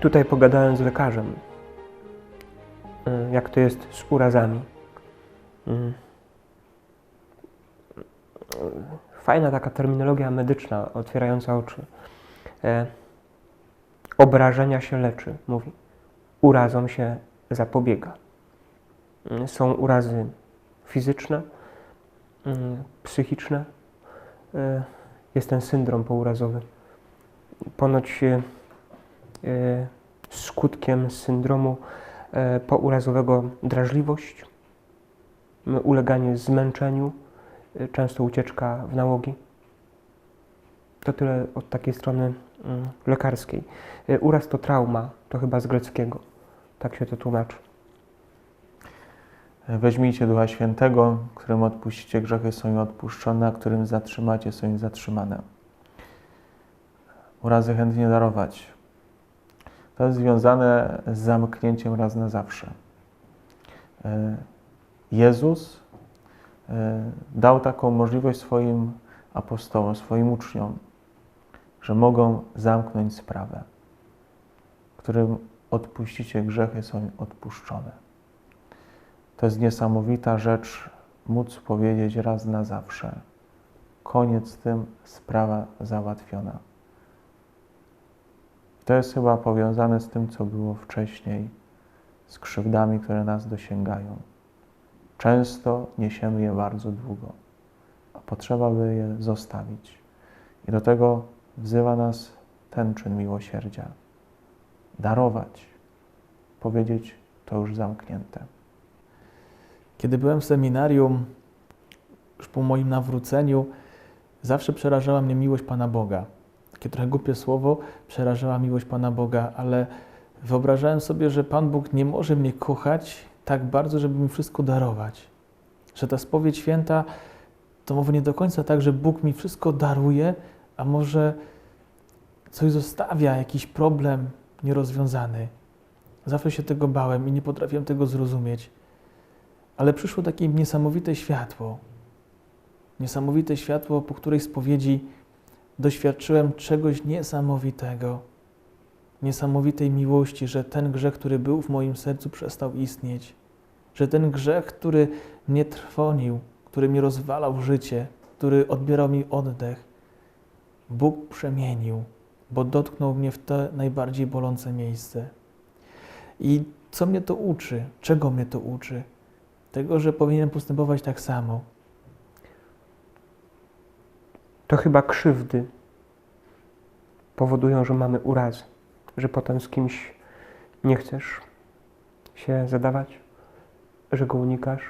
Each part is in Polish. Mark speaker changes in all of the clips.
Speaker 1: Tutaj pogadałem z lekarzem, y, jak to jest z urazami. Y, Fajna taka terminologia medyczna, otwierająca oczy. E, Obrażenia się leczy, mówi. Urazom się zapobiega. Y, Są urazy fizyczne, y, psychiczne. Y, Jest ten syndrom pourazowy. Ponoć y, y, skutkiem syndromu e, pourazowego drażliwość, uleganie zmęczeniu, y, często ucieczka w nałogi. To tyle od takiej strony mm, lekarskiej. Uraz to trauma, to chyba z greckiego. Tak się to tłumaczy.
Speaker 2: Weźmijcie Ducha Świętego, którym odpuścicie grzechy, są im odpuszczone, a którym zatrzymacie, są im zatrzymane. Urazy chętnie darować. To jest związane z zamknięciem raz na zawsze. E, Jezus e, dał taką możliwość swoim apostołom, swoim uczniom, że mogą zamknąć sprawę, którym odpuścicie grzechy, są odpuszczone. To jest niesamowita rzecz, móc powiedzieć raz na zawsze. Koniec z tym, sprawa załatwiona. To jest chyba powiązane z tym, co było wcześniej, z krzywdami, które nas dosięgają. Często niesiemy je bardzo długo, a potrzeba by je zostawić. I do tego wzywa nas ten czyn miłosierdzia. Darować, powiedzieć, to już zamknięte.
Speaker 3: Kiedy byłem w seminarium, już po moim nawróceniu, zawsze przerażała mnie miłość Pana Boga. Takie trochę głupie słowo, przerażała miłość Pana Boga, ale wyobrażałem sobie, że Pan Bóg nie może mnie kochać tak bardzo, żeby mi wszystko darować. Że ta spowiedź święta to może nie do końca tak, że Bóg mi wszystko daruje, a może coś zostawia, jakiś problem nierozwiązany. Zawsze się tego bałem i nie potrafiłem tego zrozumieć. Ale przyszło takie niesamowite światło. Niesamowite światło, po której spowiedzi doświadczyłem czegoś niesamowitego. Niesamowitej miłości, że ten grzech, który był w moim sercu, przestał istnieć. Że ten grzech, który mnie trwonił, który mi rozwalał życie, który odbierał mi oddech, Bóg przemienił, bo dotknął mnie w to najbardziej bolące miejsce. I co mnie to uczy? Czego mnie to uczy? Tego, że powinienem postępować tak samo.
Speaker 1: To chyba krzywdy powodują, że mamy urazy, że potem z kimś nie chcesz się zadawać, że go unikasz,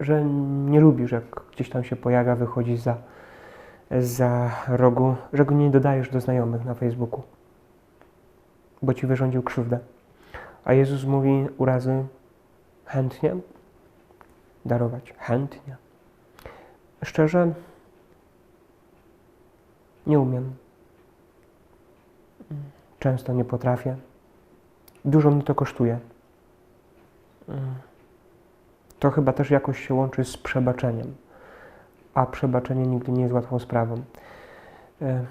Speaker 1: że nie lubisz, jak gdzieś tam się pojawia, wychodzi za, za rogu, że go nie dodajesz do znajomych na Facebooku, bo ci wyrządził krzywdę. A Jezus mówi urazy chętnie darować, chętnie. Szczerze, nie umiem. Często nie potrafię. Dużo mnie to kosztuje. To chyba też jakoś się łączy z przebaczeniem. A przebaczenie nigdy nie jest łatwą sprawą. E,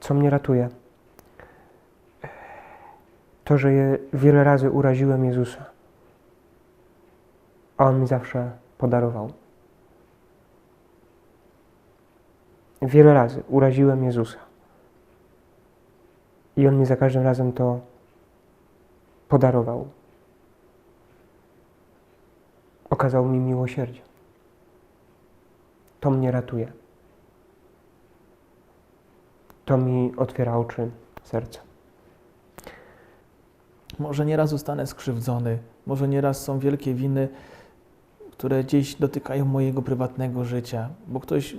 Speaker 1: Co mnie ratuje? To, że je wiele razy uraziłem Jezusa, a On mi zawsze podarował. Wiele razy uraziłem Jezusa. I On mi za każdym razem to podarował. Okazał mi miłosierdzie. To mnie ratuje. To mi otwiera oczy serca.
Speaker 3: Może nieraz zostanę skrzywdzony, może nieraz są wielkie winy, które gdzieś dotykają mojego prywatnego życia, bo ktoś,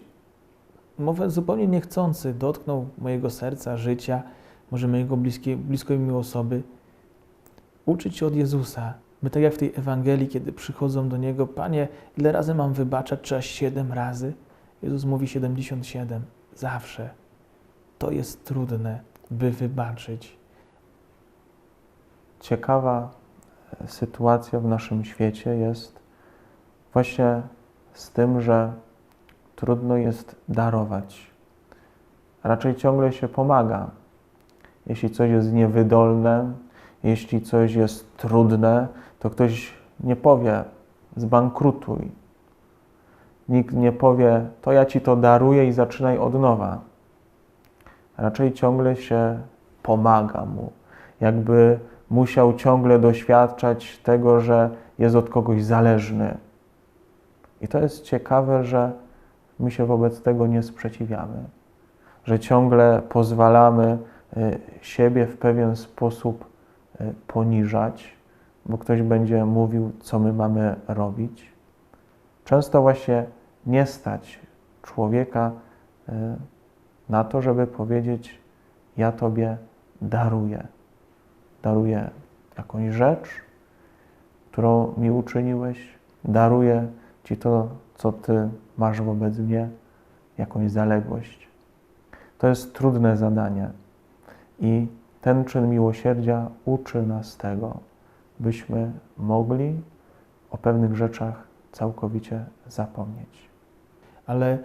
Speaker 3: mówiąc zupełnie niechcący, dotknął mojego serca, życia, może mojego bliskie, bliskiej mi osoby. Uczyć się od Jezusa. My tak jak w tej Ewangelii, kiedy przychodzą do Niego, Panie, ile razy mam wybaczać? Trzeba siedem razy? Jezus mówi 77. Zawsze. To jest trudne, by wybaczyć.
Speaker 2: ciekawa e, sytuacja w naszym świecie jest właśnie z tym, że trudno jest darować. Raczej ciągle się pomaga. jeśli coś jest niewydolne, jeśli coś jest trudne, to ktoś nie powie zbankrutuj. Nikt nie powie to ja ci to daruję i zaczynaj od nowa. Raczej ciągle się pomaga mu, jakby musiał ciągle doświadczać tego, że jest od kogoś zależny. I to jest ciekawe, że my się wobec tego nie sprzeciwiamy, że ciągle pozwalamy y, siebie w pewien sposób y, poniżać, bo ktoś będzie mówił, co my mamy robić. Często właśnie nie stać człowieka y, na to, żeby powiedzieć: Ja Tobie daruję. Daruję jakąś rzecz, którą mi uczyniłeś, daruję Ci to, co Ty masz wobec mnie, jakąś zaległość. To jest trudne zadanie i ten czyn miłosierdzia uczy nas tego, byśmy mogli o pewnych rzeczach całkowicie zapomnieć.
Speaker 3: Ale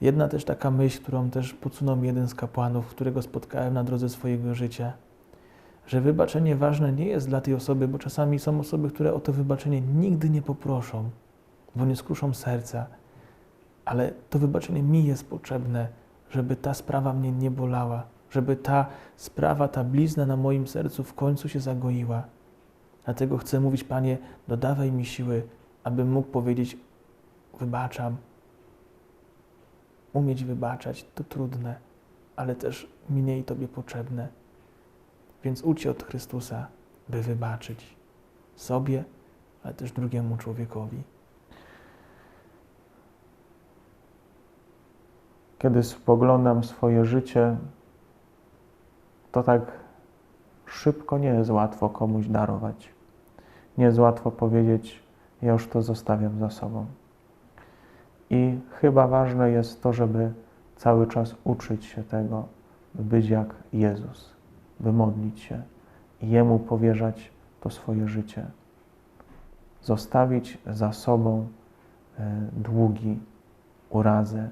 Speaker 3: jedna też taka myśl, którą też podsunął mi jeden z kapłanów, którego spotkałem na drodze swojego życia, że wybaczenie ważne nie jest dla tej osoby, bo czasami są osoby, które o to wybaczenie nigdy nie poproszą, bo nie skruszą serca, ale to wybaczenie mi jest potrzebne, żeby ta sprawa mnie nie bolała, żeby ta sprawa, ta blizna na moim sercu w końcu się zagoiła. Dlatego chcę mówić, Panie, dodawaj mi siły, abym mógł powiedzieć: Wybaczam. Umieć wybaczać to trudne, ale też mniej Tobie potrzebne. Więc ucz się od Chrystusa, by wybaczyć sobie, ale też drugiemu człowiekowi.
Speaker 2: Kiedy spoglądam swoje życie, to tak szybko nie jest łatwo komuś darować. Nie jest łatwo powiedzieć, ja już to zostawiam za sobą. I chyba ważne jest to, żeby cały czas uczyć się tego, by być jak Jezus, by modlić się i Jemu powierzać to swoje życie. Zostawić za sobą e, długi, urazy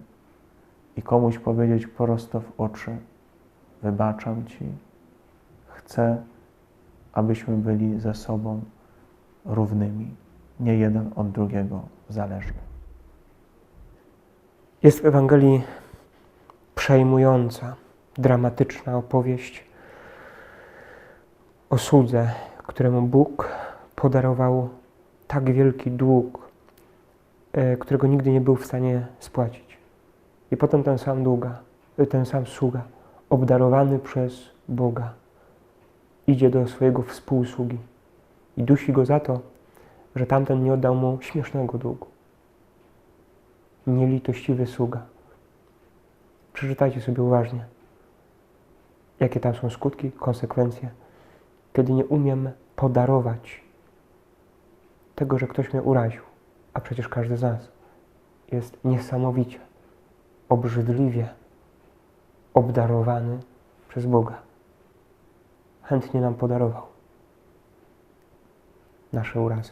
Speaker 2: i komuś powiedzieć prosto w oczy: Wybaczam Ci, chcę, abyśmy byli ze sobą równymi, nie jeden od drugiego zależni.
Speaker 1: Jest w Ewangelii przejmująca, dramatyczna opowieść o słudze, któremu Bóg podarował tak wielki dług, e, którego nigdy nie był w stanie spłacić. I potem ten sam długa, e, ten sam sługa, obdarowany przez Boga, idzie do swojego współsługi. I dusi go za to, że tamten nie oddał mu śmiesznego długu. Nielitościwy sługa. Przeczytajcie sobie uważnie, jakie tam są skutki, konsekwencje, kiedy nie umiem podarować tego, że ktoś mnie uraził, a przecież każdy z nas jest niesamowicie, obrzydliwie obdarowany przez Boga. Chętnie nam podarował nasze urazy.